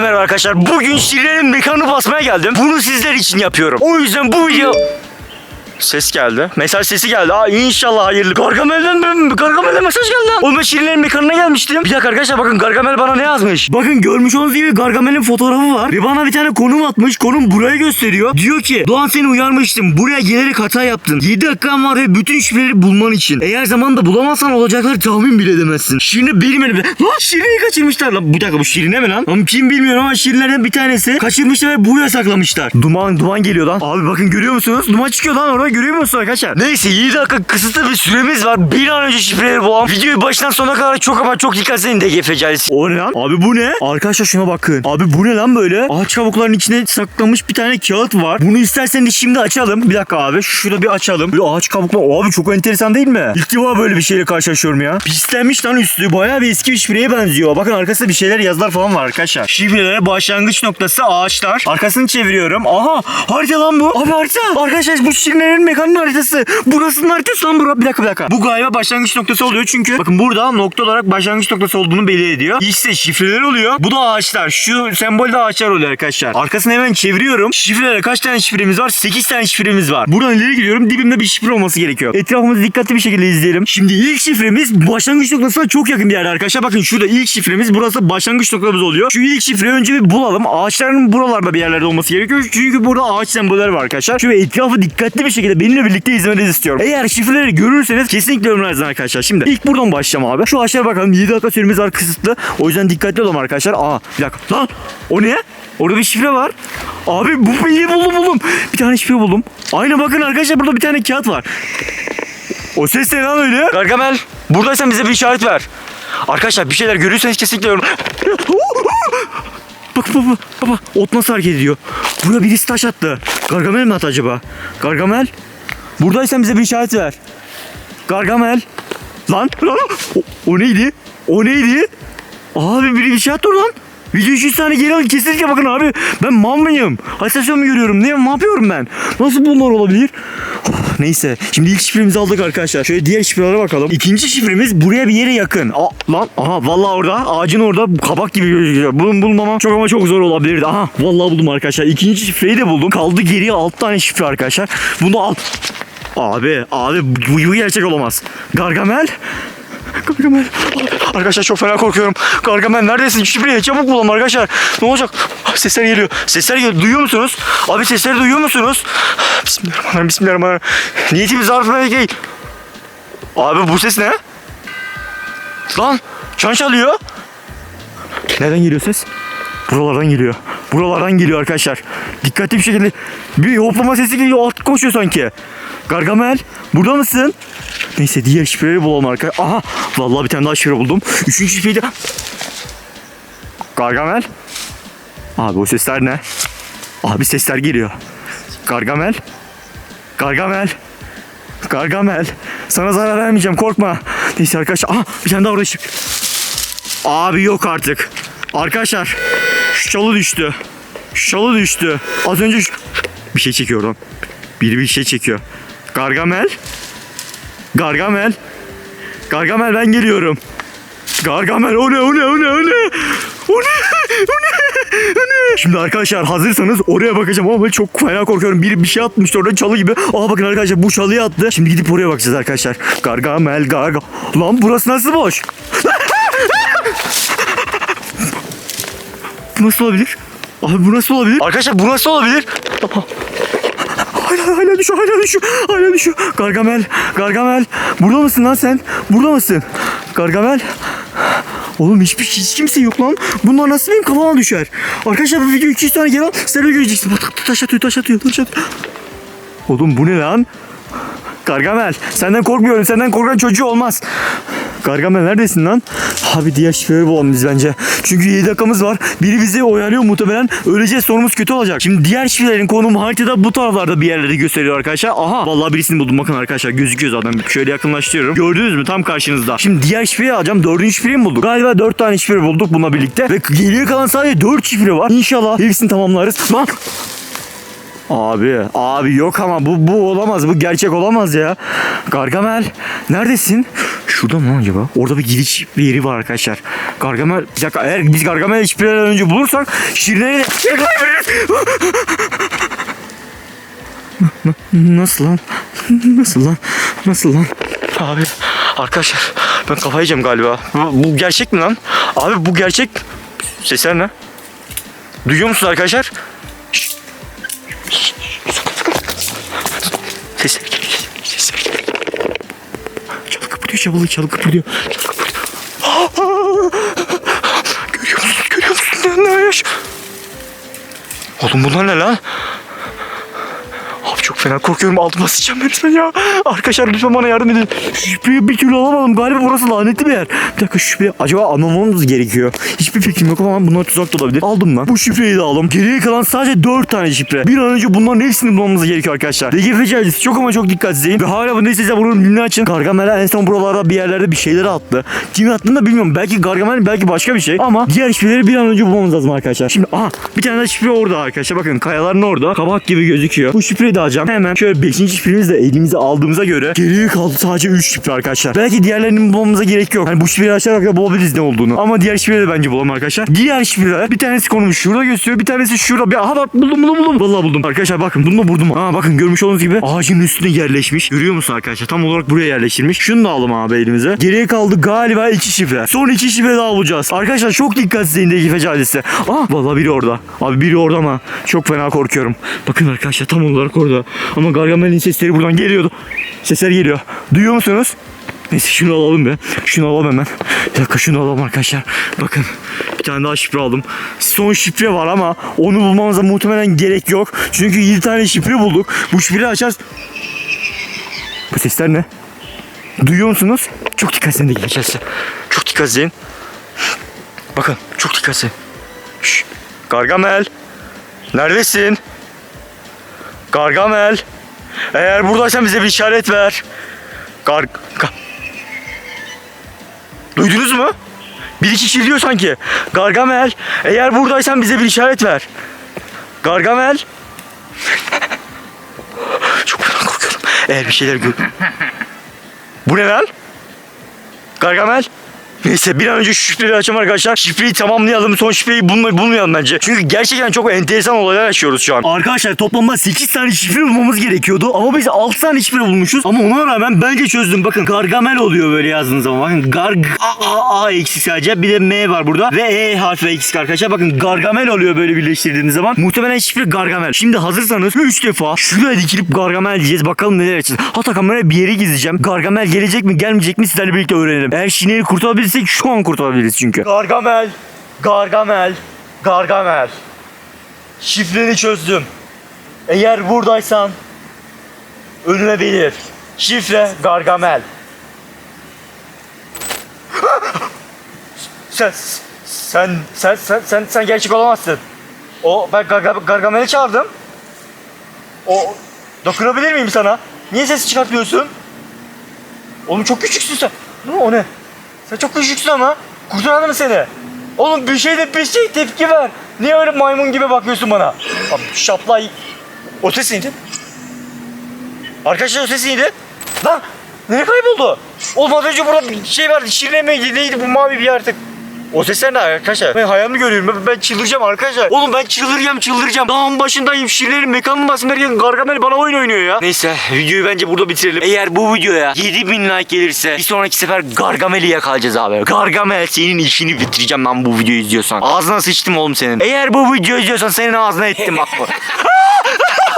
Hepinize merhaba arkadaşlar. Bugün Şirin'in mekanını basmaya geldim. Bunu sizler için yapıyorum. O yüzden bu video... Ses geldi. Mesaj sesi geldi. Aa inşallah hayırlı. Gargamel'den Gargamel'den mesaj geldi. Oğlum ben Şirinlerin mekanına gelmiştim. Bir dakika arkadaşlar bakın Gargamel bana ne yazmış? Bakın görmüş olduğunuz gibi Gargamel'in fotoğrafı var. Ve bana bir tane konum atmış. Konum burayı gösteriyor. Diyor ki Doğan seni uyarmıştım. Buraya gelerek hata yaptın. 7 dakikan var ve bütün şifreleri bulman için. Eğer zamanda bulamazsan olacakları tahmin bile edemezsin. Şimdi benim elimde. Lan Şirin'i kaçırmışlar lan. Bir dakika bu Şirin'e mi lan? Lan kim bilmiyorum ama Şirinlerden bir tanesi kaçırmışlar ve buraya saklamışlar. Duman duman geliyor lan. Abi bakın görüyor musunuz? Duman çıkıyor lan orada görüyor musunuz arkadaşlar? Neyse 7 dakika kısıtlı bir süremiz var. Bir an önce şifreleri bulalım. Videoyu baştan sona kadar çok ama çok dikkat edin DGF Calisi. O ne lan? Abi bu ne? Arkadaşlar şuna bakın. Abi bu ne lan böyle? Ağaç kabuklarının içine saklamış bir tane kağıt var. Bunu isterseniz şimdi açalım. Bir dakika abi. Şurada bir açalım. Bir ağaç kabukları. Abi çok enteresan değil mi? İlk defa böyle bir şeyle karşılaşıyorum ya. Pislenmiş lan üstü. Bayağı bir eski bir şifreye benziyor. Bakın arkasında bir şeyler yazılar falan var arkadaşlar. Şifrelere başlangıç noktası ağaçlar. Arkasını çeviriyorum. Aha harita lan bu. Abi harita. Arkadaşlar bu şifrelerin mekanın haritası. Burasının haritası lan bura. Bir dakika bir dakika. Bu galiba başlangıç noktası oluyor çünkü bakın burada nokta olarak başlangıç noktası olduğunu belli ediyor. İşte şifreler oluyor. Bu da ağaçlar. Şu sembolde ağaçlar oluyor arkadaşlar. Arkasını hemen çeviriyorum. Şifrelere kaç tane şifremiz var? 8 tane şifremiz var. Buradan ileri gidiyorum. Dibimde bir şifre olması gerekiyor. Etrafımızı dikkatli bir şekilde izleyelim. Şimdi ilk şifremiz başlangıç noktasına çok yakın bir yerde arkadaşlar. Bakın şurada ilk şifremiz burası başlangıç noktamız oluyor. Şu ilk şifreyi önce bir bulalım. Ağaçların buralarda bir yerlerde olması gerekiyor. Çünkü burada ağaç sembolleri var arkadaşlar. Şu etrafı dikkatli bir şekilde benimle birlikte izlemenizi istiyorum. Eğer şifreleri görürseniz kesinlikle yorumlarınızdan arkadaşlar. Şimdi ilk buradan başlayacağım abi. Şu ağaçlara bakalım. 7 dakika süremiz var kısıtlı. O yüzden dikkatli olalım arkadaşlar. Aa bir dakika. Lan o ne? Orada bir şifre var. Abi bu iyi buldum buldum. Bir tane şifre buldum. Aynen bakın arkadaşlar burada bir tane kağıt var. O ses ne lan öyle? Gargamel buradaysan bize bir işaret ver. Arkadaşlar bir şeyler görürseniz kesinlikle yorum. Bak baba baba ot nasıl hareket ediyor? Buraya birisi taş attı. Gargamel mi attı acaba? Gargamel buradaysan bize bir işaret ver. Gargamel. Lan lan o, o neydi? O neydi? Abi biri bir şey attı lan. Video 300 tane geri alın kesinlikle bakın abi. Ben mal mıyım? Halüsinasyon mu görüyorum? Ne, ne yapıyorum ben? Nasıl bunlar olabilir? Neyse. Şimdi ilk şifremizi aldık arkadaşlar. Şöyle diğer şifrelere bakalım. İkinci şifremiz buraya bir yere yakın. Aa, lan aha vallahi orada ağacın orada kabak gibi gözüküyor. Bunu bulmamam çok ama çok zor olabilirdi. Aha vallahi buldum arkadaşlar. İkinci şifreyi de buldum. Kaldı geriye 6 tane şifre arkadaşlar. Bunu al. Abi abi bu, bu gerçek olamaz. Gargamel Gargamel. Arkadaşlar çok fena korkuyorum. Gargamel neredesin? Şifreyi çabuk bulalım arkadaşlar. Ne olacak? Ah, Sesler geliyor. Sesler geliyor. Duyuyor musunuz? Abi sesleri duyuyor musunuz? Bismillahirrahmanirrahim. Bismillahirrahmanirrahim. Niyetimiz artmaya değil. Abi bu ses ne? Lan çan çalıyor. Nereden geliyor ses? Buralardan geliyor. Buralardan geliyor arkadaşlar. Dikkatli bir şekilde bir hoplama sesi geliyor. Alt koşuyor sanki. Gargamel burada mısın? Neyse diğer şifreleri bulalım arkadaşlar. Aha vallahi bir tane daha şifre buldum. Üçüncü şifreyi de... Gargamel. Abi o sesler ne? Abi sesler geliyor. Gargamel. Gargamel. Gargamel. Sana zarar vermeyeceğim korkma. Neyse arkadaşlar. Aha bir tane daha orada şifre. Abi yok artık. Arkadaşlar şu çalı düştü. Şu çalı düştü. Az önce şu... bir şey çekiyor oradan. Biri bir şey çekiyor. Gargamel. Gargamel. Gargamel ben geliyorum. Gargamel o ne o ne o ne o ne? O ne? O ne? O ne? Şimdi arkadaşlar hazırsanız oraya bakacağım ama çok fena korkuyorum. Biri bir şey atmıştı orada çalı gibi. Aa bakın arkadaşlar bu çalıyı attı. Şimdi gidip oraya bakacağız arkadaşlar. Gargamel garga. Lan burası nasıl boş? Bu nasıl olabilir? Abi bu nasıl olabilir? Arkadaşlar bu nasıl olabilir? Hala hala düşüyor hala düşüyor hala düşüyor. Gargamel Gargamel burada mısın lan sen? Burada mısın? Gargamel Oğlum hiçbir hiç kimse yok lan. Bunlar nasıl benim kafama düşer? Arkadaşlar bu video 200 tane gel al. Sen de göreceksin. Taş atıyor taş atıyor taş atıyor. Oğlum bu ne lan? Gargamel senden korkmuyorum. Senden korkan çocuğu olmaz. Gargamel neredesin lan? Abi diğer şifreleri bulalım biz bence. Çünkü 7 dakikamız var. Biri bizi oyalıyor muhtemelen. Öleceğiz sonumuz kötü olacak. Şimdi diğer şifrelerin konumu haritada bu taraflarda bir yerlerde gösteriyor arkadaşlar. Aha vallahi birisini buldum bakın arkadaşlar gözüküyor zaten. Şöyle yakınlaştırıyorum. Gördünüz mü tam karşınızda. Şimdi diğer şifreyi alacağım. Dördüncü şifreyi mi bulduk? Galiba dört tane şifre bulduk bununla birlikte. Ve geriye kalan sadece dört şifre var. İnşallah hepsini tamamlarız. Lan Abi, abi yok ama bu bu olamaz. Bu gerçek olamaz ya. Gargamel, neredesin? Şurada mı acaba? Orada bir gidiş bir yeri var arkadaşlar. Gargamel, bir dakika eğer biz Gargamel hiçbirden önce bulursak Şirine'yi de Nasıl lan? Nasıl lan? Nasıl lan? Abi arkadaşlar ben kafayı yiyeceğim galiba. Bu, bu gerçek mi lan? Abi bu gerçek. Sesler ne? Duyuyor musunuz arkadaşlar? Kıpırdıyor, çalı, çalı kıpırdıyor. Çalı kıpırdıyor. Görüyor musunuz? Görüyor musunuz? Ne, ne yaş? Oğlum bunlar ne lan? Fena korkuyorum altıma sıçacağım resmen ya. Arkadaşlar lütfen bana yardım edin. Şüpheyi bir türlü alamadım. Galiba burası lanetli bir yer. Bir dakika şu şüpheyi acaba anlamamız gerekiyor. Hiçbir fikrim yok ama bunlar tuzak da olabilir. Aldım lan. Bu şifreyi de aldım. Geriye kalan sadece 4 tane şifre. Bir an önce bunların hepsini bulmamız gerekiyor arkadaşlar. DGF ailesi çok ama çok dikkat izleyin. Ve hala bu neyse bunun dilini açın. Gargamel en son buralarda bir yerlerde bir şeyleri attı. Kimi attığını da bilmiyorum. Belki Gargamel belki başka bir şey. Ama diğer şifreleri bir an önce bulmamız lazım arkadaşlar. Şimdi aha bir tane de şifre orada arkadaşlar. Bakın kayaların orada. Kabak gibi gözüküyor. Bu şifreyi de alacağım. Hemen şöyle 5. şifremizi de elimize aldığımıza göre geriye kaldı sadece 3 şifre arkadaşlar. Belki diğerlerini bulmamıza gerek yok. Hani bu şifreyi açarak da bulabiliriz ne olduğunu. Ama diğer şifreleri de bence bulalım arkadaşlar. Diğer şifreler bir tanesi konmuş şurada gösteriyor. Bir tanesi şurada. Bir, aha bak buldum buldum buldum. Vallahi buldum. Arkadaşlar bakın bunu da buldum. Aa bakın görmüş olduğunuz gibi ağacın üstüne yerleşmiş. Görüyor musun arkadaşlar? Tam olarak buraya yerleştirmiş. Şunu da alalım abi elimize. Geriye kaldı galiba iki şifre. Son iki şifre daha bulacağız. Arkadaşlar çok dikkat izleyin Degife Caddesi. Aa vallahi biri orada. Abi biri orada ama çok fena korkuyorum. Bakın arkadaşlar tam olarak orada. Ama Gargamel'in sesleri buradan geliyordu. Sesler geliyor. Duyuyor musunuz? Neyse şunu alalım be. Şunu alalım hemen. Bir dakika şunu alalım arkadaşlar. Bakın bir tane daha şifre aldım. Son şifre var ama onu bulmamıza muhtemelen gerek yok. Çünkü 7 tane şifre bulduk. Bu şifreyi açarız. Bu sesler ne? Duyuyor musunuz? Çok dikkat edin de geçerse. Çok dikkat edin. Bakın çok dikkat edin. Şşş. Gargamel. Neredesin? Gargamel. Eğer buradaysan bize bir işaret ver. Gar... Ga- Duydunuz mu? Bir iki kişi diyor sanki. Gargamel. Eğer buradaysan bize bir işaret ver. Gargamel. Çok fena korkuyorum. Eğer bir şeyler gör... Bu ne lan? Gargamel. Neyse bir an önce şu şifreyi açalım arkadaşlar. Şifreyi tamamlayalım. Son şifreyi bulma, bulmayalım bence. Çünkü gerçekten çok enteresan olaylar yaşıyoruz şu an. Arkadaşlar toplamda 8 tane şifre bulmamız gerekiyordu. Ama biz 6 tane şifre bulmuşuz. Ama ona rağmen bence çözdüm. Bakın Gargamel oluyor böyle yazdığınız zaman. Bakın Garg A, A, A eksik sadece. Bir de M var burada. Ve E harfi eksik arkadaşlar. Bakın Gargamel oluyor böyle birleştirdiğiniz zaman. Muhtemelen şifre Gargamel. Şimdi hazırsanız 3 defa şuraya dikilip Gargamel diyeceğiz. Bakalım neler açacağız. Hatta kameraya bir yere gizleyeceğim. Gargamel gelecek mi gelmeyecek mi sizlerle birlikte öğrenelim. Eğer Şine'yi kurtarabilirsek şu an kurtarabiliriz çünkü. Gargamel. Gargamel. Gargamel. Şifreni çözdüm. Eğer buradaysan önüme belir. Şifre Gargamel. sen sen sen sen sen sen gerçek olamazsın. O ben Garga- Gargamel'i çağırdım. O dokunabilir miyim sana? Niye ses çıkartmıyorsun? Oğlum çok küçüksün sen. O ne? Sen çok küçüksün ama. Kurtaralım seni. Oğlum bir şey de bir şey tepki ver. Niye öyle maymun gibi bakıyorsun bana? Abi şaplay. O ses neydi? Arkadaşlar o ses neydi? Lan nereye kayboldu? Oğlum az önce burada bir şey vardı. Şirine miydi neydi bu mavi bir artık. O sesler ne arkadaşlar? Ben hayal mi görüyorum? Ben, ben çıldıracağım arkadaşlar. Oğlum ben çıldıracağım çıldıracağım. Dağın başındayım. Şirlerin mekanın başında derken Gargamel bana oyun oynuyor ya. Neyse videoyu bence burada bitirelim. Eğer bu videoya 7000 like gelirse bir sonraki sefer Gargamel'i yakalayacağız abi. Gargamel senin işini bitireceğim ben bu videoyu izliyorsan. Ağzına sıçtım oğlum senin. Eğer bu videoyu izliyorsan senin ağzına ettim bak bu.